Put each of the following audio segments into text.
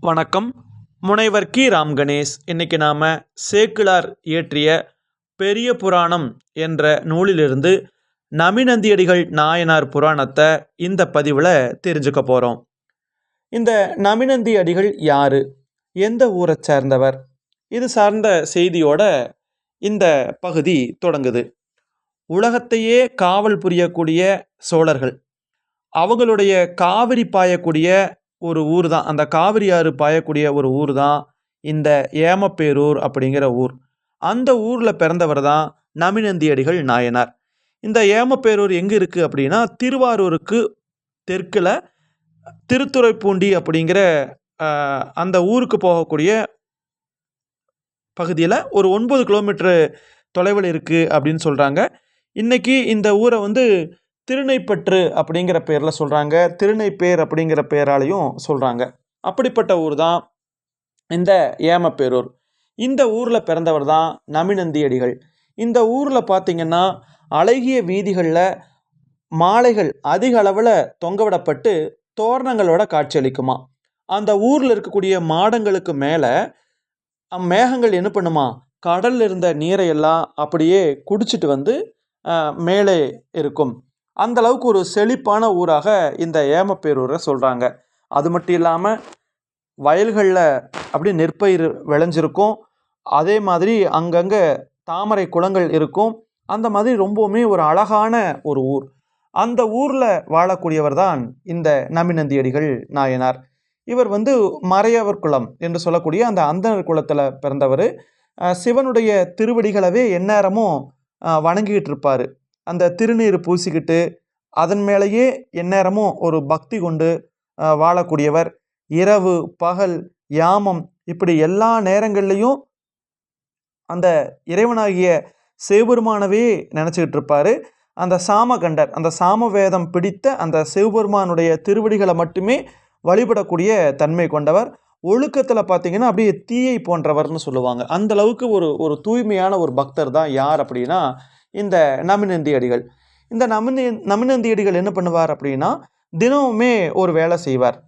வணக்கம். முனைவர் கி. ராம் கணேஷ். இன்னைக்கு நாம் சேக்கிழார் இயற்றிய பெரிய புராணம் என்ற நூலிலிருந்து நமிநந்தியடிகள் நாயனார் புராணத்தை இந்த பதிவில் தெரிஞ்சுக்க போகிறோம் இந்த நமிநந்தி அடிகள் யார்? எந்த ஊரை சேர்ந்தவர்? இது சார்ந்த செய்தியோட இந்த பகுதி தொடங்குது. உலகத்தையே காவல் புரியக்கூடிய சோழர்கள். அவங்களுடைய காவிரி பாயக்கூடிய ஒரு ஊர் தான். அந்த காவிரி ஆறு பாயக்கூடிய ஒரு ஊர் தான் இந்த ஏமப்பேரூர் அப்படிங்கிற ஊர். அந்த ஊரில் பிறந்தவர் தான் நமிநந்தியடிகள் நாயனார். இந்த ஏமப்பேரூர் எங்கே இருக்குது அப்படின்னா திருவாரூருக்கு தெற்கில் திருத்துறைப்பூண்டி அப்படிங்கிற அந்த ஊருக்கு போகக்கூடிய பகுதியில் ஒரு ஒன்பது கிலோமீட்டர் தொலைவில் இருக்குது அப்படின்னு சொல்கிறாங்க இன்றைக்கி இந்த ஊரை வந்து திருநைப்பற்று அப்படிங்கிற பேரில் சொல்கிறாங்க திருநைப்பேர் அப்படிங்கிற பேராலையும் சொல்கிறாங்க அப்படிப்பட்ட ஊர் தான் இந்த ஏமப்பேரூர். இந்த ஊரில் பிறந்தவர் தான் நமிநந்தியடிகள். இந்த ஊரில் பார்த்தீங்கன்னா அழகிய வீதிகளில் மாலைகள் அதிக அளவில் தொங்கவிடப்பட்டு தோரணங்களோட காட்சியளிக்குமா. அந்த ஊரில் இருக்கக்கூடிய மாடங்களுக்கு மேலே மேகங்கள் என்ன பண்ணுமா. கடலில் இருந்த நீரையெல்லாம் அப்படியே குடிச்சிட்டு வந்து மேலே இருக்கும். அந்த அளவுக்கு ஒரு செழிப்பான ஊராக இந்த ஏமப்பேரூரை சொல்கிறாங்க அது மட்டும் இல்லாமல் வயல்களில் அப்படியே நெற்பயிர் விளைஞ்சிருக்கும். அதே மாதிரி அங்கங்கே தாமரை குளங்கள் இருக்கும். அந்த மாதிரி ரொம்பவுமே ஒரு அழகான ஒரு ஊர். அந்த ஊரில் வாழக்கூடியவர் தான் இந்த நமிநந்தியடிகள் நாயனார். இவர் வந்து மறையவர் குலம் என்று சொல்லக்கூடிய அந்த அந்தனர் குலத்தில் பிறந்தவர். சிவனுடைய திருவடிகளவே எந்நேரமும் வணங்கிக்கிட்டு இருப்பார். அந்த திருநீர் பூசிக்கிட்டு அதன் மேலேயே எந்நேரமும் ஒரு பக்தி கொண்டு வாழக்கூடியவர். இரவு பகல் யாமம் இப்படி எல்லா நேரங்கள்லேயும் அந்த இறைவனாகிய சிவபெருமானவே நினச்சிக்கிட்டு இருப்பார் அந்த சாமகண்டர் அந்த சாமவேதம் பிடித்த அந்த சிவபெருமானுடைய திருவடிகளை மட்டுமே வழிபடக்கூடிய தன்மை கொண்டவர். ஒழுக்கத்தில் பார்த்தீங்கன்னா அப்படியே தீயை போன்றவர்னு சொல்லுவாங்க. அந்த அளவுக்கு ஒரு ஒரு தூய்மையான ஒரு பக்தர் தான் யார் அப்படின்னா இந்த நமினந்தியடிகள் இந்த நமினி நமினந்தியடிகள் என்ன பண்ணுவார் அப்படின்னா தினமுமே ஒரு வேலை செய்வார்.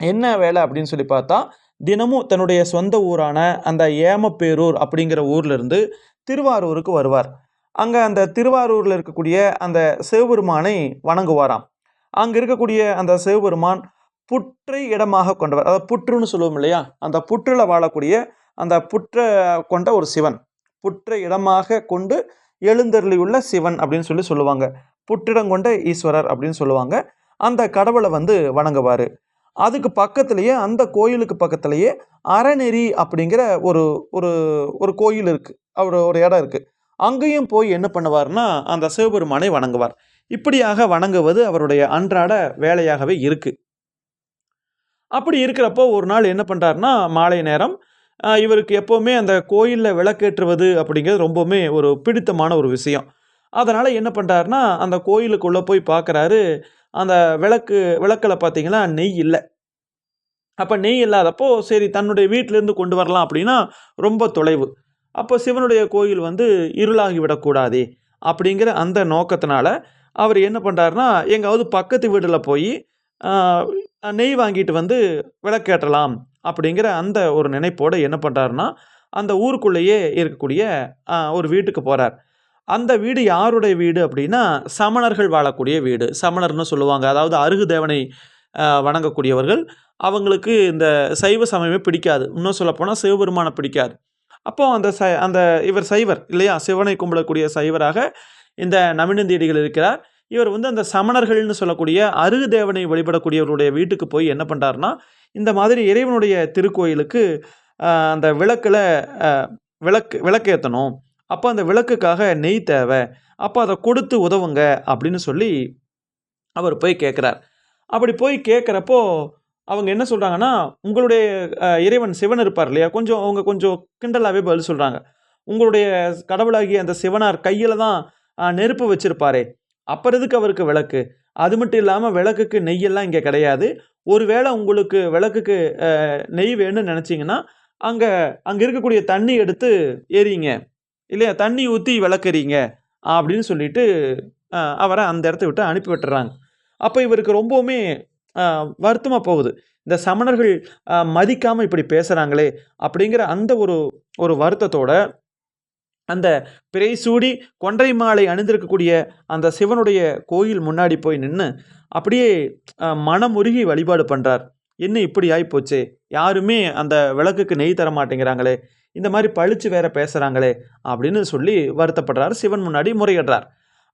என்ன வேலை அப்படின்னு சொல்லி பார்த்தா தினமும் தன்னுடைய சொந்த ஊரான அந்த ஏமப்பேரூர் அப்படிங்கிற ஊர்லேருந்து திருவாரூருக்கு வருவார். அங்கே அந்த திருவாரூரில் இருக்கக்கூடிய அந்த சிவபெருமானை வணங்குவாராம். அங்கே இருக்கக்கூடிய அந்த சிவபெருமான் புற்றை இடமாக கொண்டவர். அதாவது புற்றுன்னு சொல்லுவோம் இல்லையா? அந்த புற்றில் வாழக்கூடிய அந்த புற்றை கொண்ட ஒரு சிவன். புற்றை இடமாக கொண்டு எழுந்தருளியுள்ள சிவன் அப்படின்னு சொல்லி சொல்லுவாங்க. புற்றிடங்கொண்ட ஈஸ்வரர் அப்படின்னு சொல்லுவாங்க. அந்த கடவுளை வந்து வணங்குவார். அதுக்கு பக்கத்துலேயே அந்த கோயிலுக்கு பக்கத்துலேயே அறநெறி அப்படிங்கிற ஒரு ஒரு ஒரு கோயில் இருக்குது அவர் ஒரு இடம் இருக்குது அங்கேயும் போய் என்ன பண்ணுவார்னா அந்த சிவபெருமானை வணங்குவார். இப்படியாக வணங்குவது அவருடைய அன்றாட வேலையாகவே இருக்குது அப்படி இருக்கிறப்போ ஒரு நாள் என்ன பண்ணுறாருனா மாலை நேரம் இவருக்கு எப்போவுமே அந்த கோயிலில் விளக்கேற்றுவது அப்படிங்கிறது ரொம்பவுமே ஒரு பிடித்தமான ஒரு விஷயம். அதனால் என்ன பண்ணுறாருனா அந்த கோயிலுக்குள்ளே போய் பார்க்குறாரு அந்த விளக்கு விளக்கில் பார்த்தீங்கன்னா நெய் இல்லை. அப்போ நெய் இல்லாதப்போ சரி தன்னுடைய வீட்டிலேருந்து கொண்டு வரலாம் அப்படின்னா ரொம்ப தொலைவு. அப்போ சிவனுடைய கோயில் வந்து இருளாகி விடக்கூடாதே அப்படிங்கிற அந்த நோக்கத்தினால அவர் என்ன பண்ணுறாருனா எங்காவது பக்கத்து வீட்டில் போய் நெய் வாங்கிட்டு வந்து விளக்கேற்றலாம். அப்படிங்கிற அந்த ஒரு நினைப்போடு என்ன பண்ணுறாருன்னா அந்த ஊருக்குள்ளேயே இருக்கக்கூடிய ஒரு வீட்டுக்கு போகிறார் அந்த வீடு யாருடைய வீடு அப்படின்னா சமணர்கள் வாழக்கூடிய வீடு. சமணர்னு சொல்லுவாங்க. அதாவது அருகு தேவனை வணங்கக்கூடியவர்கள். அவங்களுக்கு இந்த சைவ சமயமே பிடிக்காது. இன்னும் சொல்லப்போனால் சிவபெருமானை பிடிக்காது. அப்போது அந்த ச அந்த இவர் சைவர் இல்லையா? சிவனை கும்பிடக்கூடிய சைவராக இந்த நமினந்தியடிகள் இருக்கிறார். இவர் வந்து அந்த சமணர்கள்னு சொல்லக்கூடிய அருகு தேவனை வழிபடக்கூடியவருடைய வீட்டுக்கு போய் என்ன பண்ணுறாருனா இந்த மாதிரி இறைவனுடைய திருக்கோயிலுக்கு அந்த விளக்கில் விளக்கு விளக்கேற்றணும் அப்போ அந்த விளக்குக்காக நெய் தேவை. அப்போ அதை கொடுத்து உதவுங்க அப்படின்னு சொல்லி அவர் போய் கேட்குறார் அப்படி போய் கேட்குறப்போ அவங்க என்ன சொல்கிறாங்கன்னா உங்களுடைய இறைவன் சிவன் இருப்பார் இல்லையா? கொஞ்சம் அவங்க கொஞ்சம் கிண்டலாகவே பதில் சொல்கிறாங்க உங்களுடைய கடவுளாகிய அந்த சிவனார் கையில் தான் நெருப்பு வச்சுருப்பாரே. அப்புறம் எதுக்கு அவருக்கு விளக்கு. அது மட்டும் இல்லாமல் விளக்குக்கு நெய்யெல்லாம் இங்கே கிடையாது. ஒருவேளை உங்களுக்கு விளக்குக்கு நெய் வேணும்னு நினச்சிங்கன்னா அங்கே அங்கே இருக்கக்கூடிய தண்ணி எடுத்து எறிங்க இல்லையா? தண்ணி ஊற்றி விளக்குறீங்க அப்படின்னு சொல்லிட்டு அவரை அந்த இடத்த விட்டு அனுப்பி விட்டுறாங்க. அப்போ இவருக்கு ரொம்பவுமே வருத்தமாக போகுது. இந்த சமணர்கள் மதிக்காமல் இப்படி பேசுகிறாங்களே அப்படிங்கிற அந்த ஒரு ஒரு வருத்தத்தோட அந்த பிறை சூடி கொன்றை மாலை அணிந்திருக்கக்கூடிய அந்த சிவனுடைய கோயில் முன்னாடி போய் நின்று அப்படியே மனமுருகி வழிபாடு பண்ணுறார் என்ன இப்படி ஆகிப்போச்சே யாருமே அந்த விளக்குக்கு நெய் தர மாட்டேங்கிறாங்களே. இந்த மாதிரி பழிச்சு வேற பேசுகிறாங்களே அப்படின்னு சொல்லி வருத்தப்படுறார். சிவன் முன்னாடி முறையிடுறார்.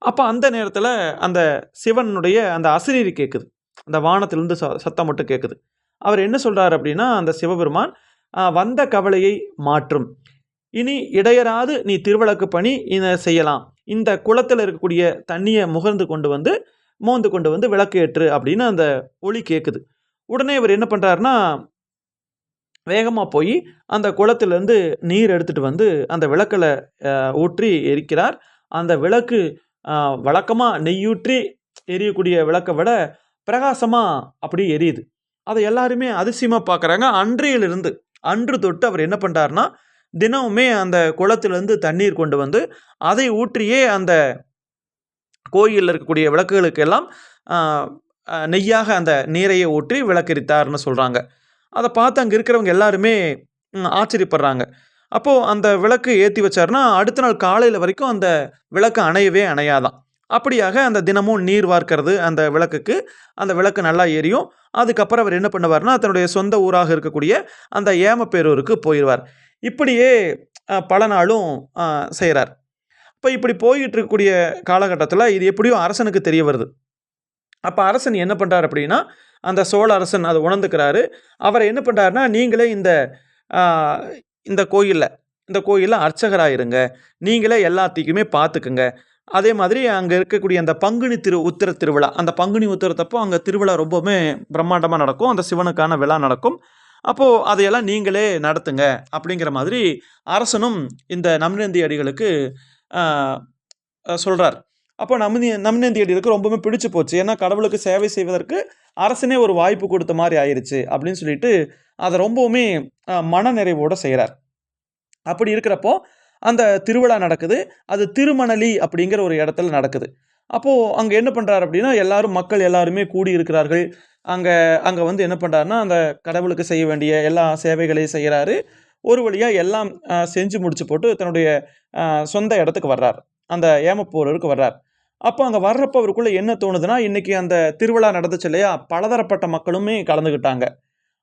அப்போ அந்த நேரத்தில் அந்த சிவனுடைய அந்த அசிரீரி கேட்குது அந்த வானத்திலிருந்து ச சத்தம் மட்டும் கேட்குது அவர் என்ன சொல்கிறார் அப்படின்னா அந்த சிவபெருமான் வந்த கவலையை மாற்றும். இனி இடையராது நீ திருவிளக்கு பணி இதை செய்யலாம். இந்த குளத்தில் இருக்கக்கூடிய தண்ணியை முகர்ந்து கொண்டு வந்து மோந்து கொண்டு வந்து விளக்கு ஏற்று அப்படின்னு அந்த ஒளி கேட்குது உடனே இவர் என்ன பண்ணுறாருன்னா வேகமாக போய் அந்த குளத்துலேருந்து நீர் எடுத்துகிட்டு வந்து அந்த விளக்கில் ஊற்றி எரிக்கிறார். அந்த விளக்கு வழக்கமாக நெய்யூற்றி எரியக்கூடிய விளக்கை விட பிரகாசமாக அப்படி எரியுது. அதை எல்லாருமே அதிசயமாக பார்க்குறாங்க அன்றையிலிருந்து அன்று தொட்டு அவர் என்ன பண்ணுறாருனா தினமுமே அந்த குளத்திலிருந்து தண்ணீர் கொண்டு வந்து அதை ஊற்றியே அந்த கோயிலில் இருக்கக்கூடிய விளக்குகளுக்கெல்லாம் நெய்யாக அந்த நீரையை ஊற்றி விளக்கரித்தார்னு சொல்கிறாங்க அதை பார்த்து அங்கே இருக்கிறவங்க எல்லாருமே ஆச்சரியப்படுறாங்க. அப்போது அந்த விளக்கு ஏற்றி வச்சார்னா அடுத்த நாள் காலையில் வரைக்கும் அந்த விளக்கு அணையவே அணையாதான். அப்படியாக அந்த தினமும் நீர் வார்க்கிறது அந்த விளக்குக்கு அந்த விளக்கு நல்லா எரியும். அதுக்கப்புறம் அவர் என்ன பண்ணுவார்னா தன்னுடைய சொந்த ஊராக இருக்கக்கூடிய அந்த ஏமப்பேரூருக்கு போயிடுவார் இப்படியே பல நாளும் செய்கிறார் இப்போ இப்படி போயிட்டு இருக்கக்கூடிய காலகட்டத்தில் இது எப்படியும் அரசனுக்கு தெரிய வருது. அப்போ அரசன் என்ன பண்ணுறார் அப்படின்னா அந்த சோழ அரசன் அதை உணர்ந்துக்கிறாரு. அவரை என்ன பண்ணுறாருனா நீங்களே இந்த இந்த கோயிலில் இந்த கோயிலில் அர்ச்சகராக இருங்க நீங்களே எல்லாத்தையுமே பார்த்துக்குங்க. அதே மாதிரி அங்கே இருக்கக்கூடிய அந்த பங்குனி திரு உத்திர திருவிழா அந்த பங்குனி உத்திரத்தப்போ அங்கே திருவிழா ரொம்பவுமே பிரம்மாண்டமாக நடக்கும். அந்த சிவனுக்கான விழா நடக்கும். அப்போது அதையெல்லாம் நீங்களே நடத்துங்க அப்படிங்கிற மாதிரி அரசனும் இந்த நம்நந்தி அடிகளுக்கு சொல்கிறார் அப்போ நம்னி நம்நந்தி அடிகளுக்கு ரொம்பவுமே பிடிச்சு போச்சு. ஏன்னா கடவுளுக்கு சேவை செய்வதற்கு அரசனே ஒரு வாய்ப்பு கொடுத்த மாதிரி ஆயிடுச்சு அப்படின்னு சொல்லிட்டு அதை ரொம்பவுமே மன நிறைவோடு செய்கிறார் அப்படி இருக்கிறப்போ அந்த திருவிழா நடக்குது. அது திருமணலி அப்படிங்கிற ஒரு இடத்துல நடக்குது. அப்போது அங்கே என்ன பண்ணுறாரு அப்படின்னா எல்லாரும் மக்கள் எல்லாருமே கூடி இருக்கிறார்கள். அங்கே அங்கே வந்து என்ன பண்ணுறாருன்னா அந்த கடவுளுக்கு செய்ய வேண்டிய எல்லா சேவைகளையும் செய்கிறாரு ஒரு வழியாக எல்லாம் செஞ்சு முடிச்சு போட்டு தன்னுடைய சொந்த இடத்துக்கு வர்றார். அந்த ஏமப்போரருக்கு வர்றார். அப்போ அங்கே வர்றப்போ அவருக்குள்ளே என்ன தோணுதுன்னா இன்றைக்கி அந்த திருவிழா நடந்துச்சு இல்லையா பலதரப்பட்ட மக்களுமே கலந்துக்கிட்டாங்க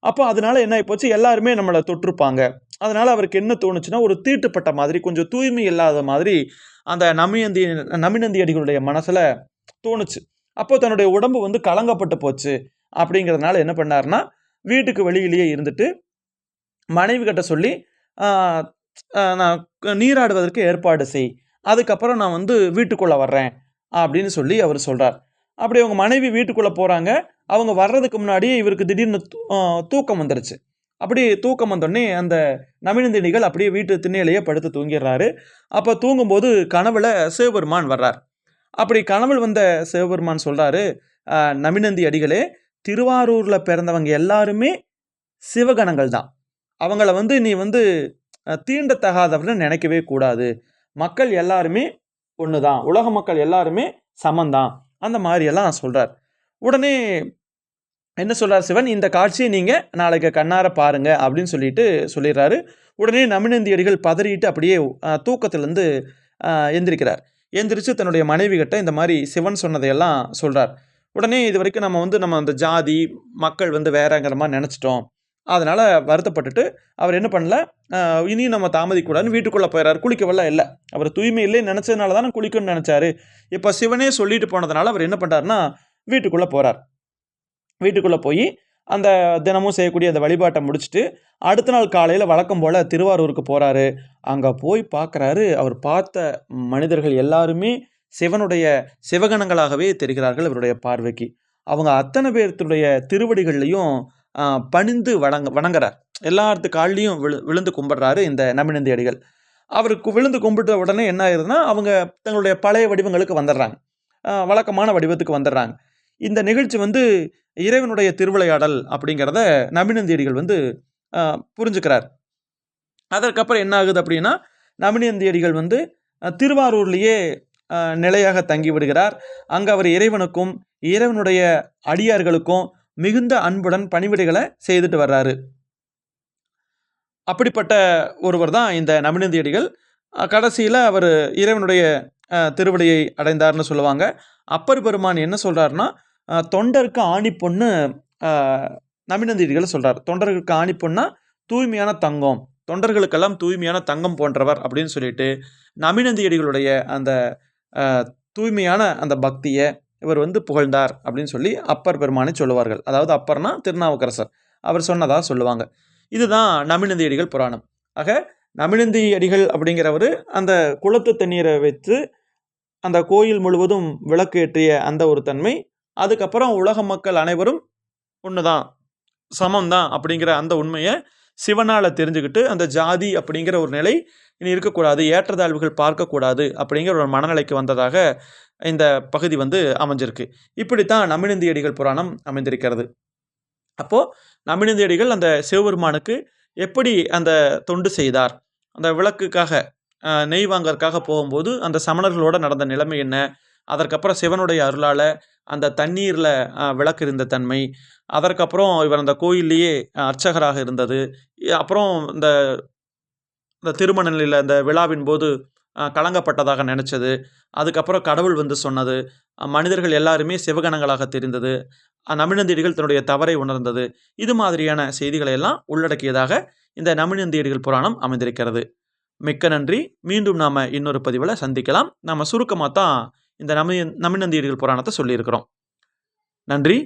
அப்போ அதனால என்ன ஆகிப்போச்சு எல்லாருமே நம்மளை தொற்றுப்பாங்க. அதனால் அவருக்கு என்ன தோணுச்சுன்னா ஒரு தீட்டுப்பட்ட மாதிரி கொஞ்சம் தூய்மை இல்லாத மாதிரி அந்த நமியந்தி நமினந்தி அடிகளுடைய மனசில் தோணுச்சு. அப்போ தன்னுடைய உடம்பு வந்து கலங்கப்பட்டு போச்சு அப்படிங்கிறதுனால என்ன பண்ணார்னா வீட்டுக்கு வெளியிலேயே இருந்துட்டு மனைவி கிட்ட சொல்லி நான் நீராடுவதற்கு ஏற்பாடு செய். அதுக்கப்புறம் நான் வந்து வீட்டுக்குள்ளே வர்றேன். அப்படின்னு சொல்லி அவர் சொல்கிறார் அப்படி அவங்க மனைவி வீட்டுக்குள்ளே போகிறாங்க அவங்க வர்றதுக்கு முன்னாடியே இவருக்கு திடீர்னு தூக்கம் வந்துருச்சு. அப்படி தூக்கம் வந்தோடனே அந்த நமினந்தினிகள் அப்படியே வீட்டு திண்ணையிலேயே படுத்து தூங்கிடுறாரு. அப்போ தூங்கும்போது கனவுல சிவபெருமான் வர்றார். அப்படி கனவுள் வந்த சிவபெருமான் சொல்கிறாரு நமினந்தி அடிகளே திருவாரூரில் பிறந்தவங்க எல்லாருமே சிவகணங்கள் தான். அவங்கள வந்து நீ வந்து தீண்டத்தகாதவர்னு நினைக்கவே கூடாது. மக்கள் எல்லாருமே ஒன்று தான் உலக மக்கள் எல்லாருமே சமந்தான். அந்த மாதிரியெல்லாம் சொல்கிறார் உடனே என்ன சொல்கிறார் சிவன்? இந்த காட்சியை நீங்கள் நாளைக்கு கண்ணார பாருங்க அப்படின்னு சொல்லிட்டு சொல்லிடுறாரு. உடனே நமினந்தியடிகள் பதறிட்டு அப்படியே தூக்கத்திலேருந்து எந்திரிக்கிறார். எந்திரிச்சு தன்னுடைய மனைவி கிட்ட இந்த மாதிரி சிவன் சொன்னதையெல்லாம் சொல்கிறார் உடனே இது வரைக்கும் நம்ம வந்து நம்ம அந்த ஜாதி மக்கள் வந்து வேறங்கிற மாதிரி நினச்சிட்டோம். அதனால் வருத்தப்பட்டுட்டு அவர் என்ன பண்ணல? இனியும் நம்ம தாமதிக்கூடாதுன்னு வீட்டுக்குள்ளே போயிடறாரு குளிக்கவெல்லாம் இல்லை. அவர் தூய்மை இல்லை நினச்சதுனால தானே குளிக்கணும்னு நினச்சாரு. இப்போ சிவனே சொல்லிட்டு போனதுனால அவர் என்ன பண்ணுறாருன்னா வீட்டுக்குள்ளே போகிறார் வீட்டுக்குள்ளே போய் அந்த தினமும் செய்யக்கூடிய அந்த வழிபாட்டை முடிச்சுட்டு அடுத்த நாள் காலையில் வழக்கம் போல் திருவாரூருக்கு போகிறாரு அங்கே போய் பார்க்குறாரு அவர் பார்த்த மனிதர்கள் எல்லாருமே சிவனுடைய சிவகணங்களாகவே தெரிகிறார்கள் இவருடைய பார்வைக்கு. அவங்க அத்தனை பேர்த்துடைய திருவடிகள்லையும் பணிந்து வணங்க வணங்குறார். எல்லாத்து கால்லையும் விழு விழுந்து கும்பிட்றாரு இந்த நமினந்தி அடிகள். அவருக்கு விழுந்து கும்பிட்ட உடனே என்ன ஆயிருதுன்னா அவங்க தங்களுடைய பழைய வடிவங்களுக்கு வந்துடுறாங்க. வழக்கமான வடிவத்துக்கு வந்துடுறாங்க. இந்த நிகழ்ச்சி வந்து இறைவனுடைய திருவிளையாடல் அப்படிங்கிறத நமினந்தியடிகள் வந்து புரிஞ்சுக்கிறார். அதற்கப்புறம் என்ன ஆகுது அப்படின்னா நமினந்தியடிகள் வந்து திருவாரூர்லேயே நிலையாக தங்கி விடுகிறார். அங்கே அவர் இறைவனுக்கும் இறைவனுடைய அடியார்களுக்கும் மிகுந்த அன்புடன் பணிவிடைகளை செய்துட்டு வர்றாரு. அப்படிப்பட்ட ஒருவர் தான் இந்த நமினந்தியடிகள் கடைசியில் அவர் இறைவனுடைய அஹ், திருவடியை அடைந்தார்னு சொல்லுவாங்க. அப்பர் பெருமான் என்ன சொல்கிறாருன்னா தொண்டருக்கு ஆணி பொண்ணு நமினந்தியடிகள் சொல்கிறார் தொண்டர்களுக்கு ஆணி பொண்ணா தூய்மையான தங்கம். தொண்டர்களுக்கெல்லாம் தூய்மையான தங்கம் போன்றவர் அப்படின்னு சொல்லிட்டு நமினந்தியடிகளுடைய அந்த தூய்மையான அந்த பக்தியை இவர் வந்து புகழ்ந்தார் அப்படின்னு சொல்லி அப்பர் பெருமானை சொல்லுவார்கள். அதாவது அப்பர்னா திருநாவுக்கரசர். அவர் சொன்னதாக சொல்லுவாங்க. இதுதான் நமினந்தியடிகள் புராணம். ஆக நமினந்தி அடிகள் அப்படிங்கிறவர் அந்த குளத்து தண்ணீரை வைத்து அந்த கோயில் முழுவதும் விளக்கு ஏற்றிய அந்த ஒரு தன்மை அதுக்கப்புறம் உலக மக்கள் அனைவரும் ஒன்று தான் சமம்தான் அப்படிங்கிற அந்த உண்மையை சிவனால் தெரிஞ்சுக்கிட்டு அந்த ஜாதி அப்படிங்கிற ஒரு நிலை இனி இருக்கக்கூடாது ஏற்றத்தாழ்வுகள் பார்க்கக்கூடாது அப்படிங்கிற ஒரு மனநிலைக்கு வந்ததாக இந்த பகுதி வந்து அமைஞ்சிருக்கு. இப்படித்தான் நமினந்தியடிகள் புராணம் அமைந்திருக்கிறது. அப்போது நமினந்தியடிகள் அந்த சிவபெருமானுக்கு எப்படி அந்த தொண்டு செய்தார்? அந்த விளக்குக்காக நெய் வாங்கறதுக்காக போகும்போது அந்த சமணர்களோட நடந்த நிலைமை என்ன? அதற்கப்புறம் சிவனுடைய அருளால் அந்த தண்ணீரில் விளக்கு இருந்த தன்மை. அதற்கப்புறம் இவர் அந்த கோயில்லையே அர்ச்சகராக இருந்தது. அப்புறம் இந்த இந்த திருமண நிலையில் அந்த விழாவின் போது கலங்கப்பட்டதாக நினச்சது. அதுக்கப்புறம் கடவுள் வந்து சொன்னது. மனிதர்கள் எல்லாருமே சிவகணங்களாக தெரிந்தது. நமிழந்தீடுகள் தன்னுடைய தவறை உணர்ந்தது. இது மாதிரியான செய்திகளை எல்லாம் உள்ளடக்கியதாக இந்த நமிழந்தீடுகள் புராணம் அமைந்திருக்கிறது. மிக்க நன்றி. மீண்டும் நாம் இன்னொரு பதிவில் சந்திக்கலாம். நம்ம சுருக்கமாக தான் இந்த நமி நமிநந்தியடிகள் புராணத்தை சொல்லியிருக்கிறோம். நன்றி.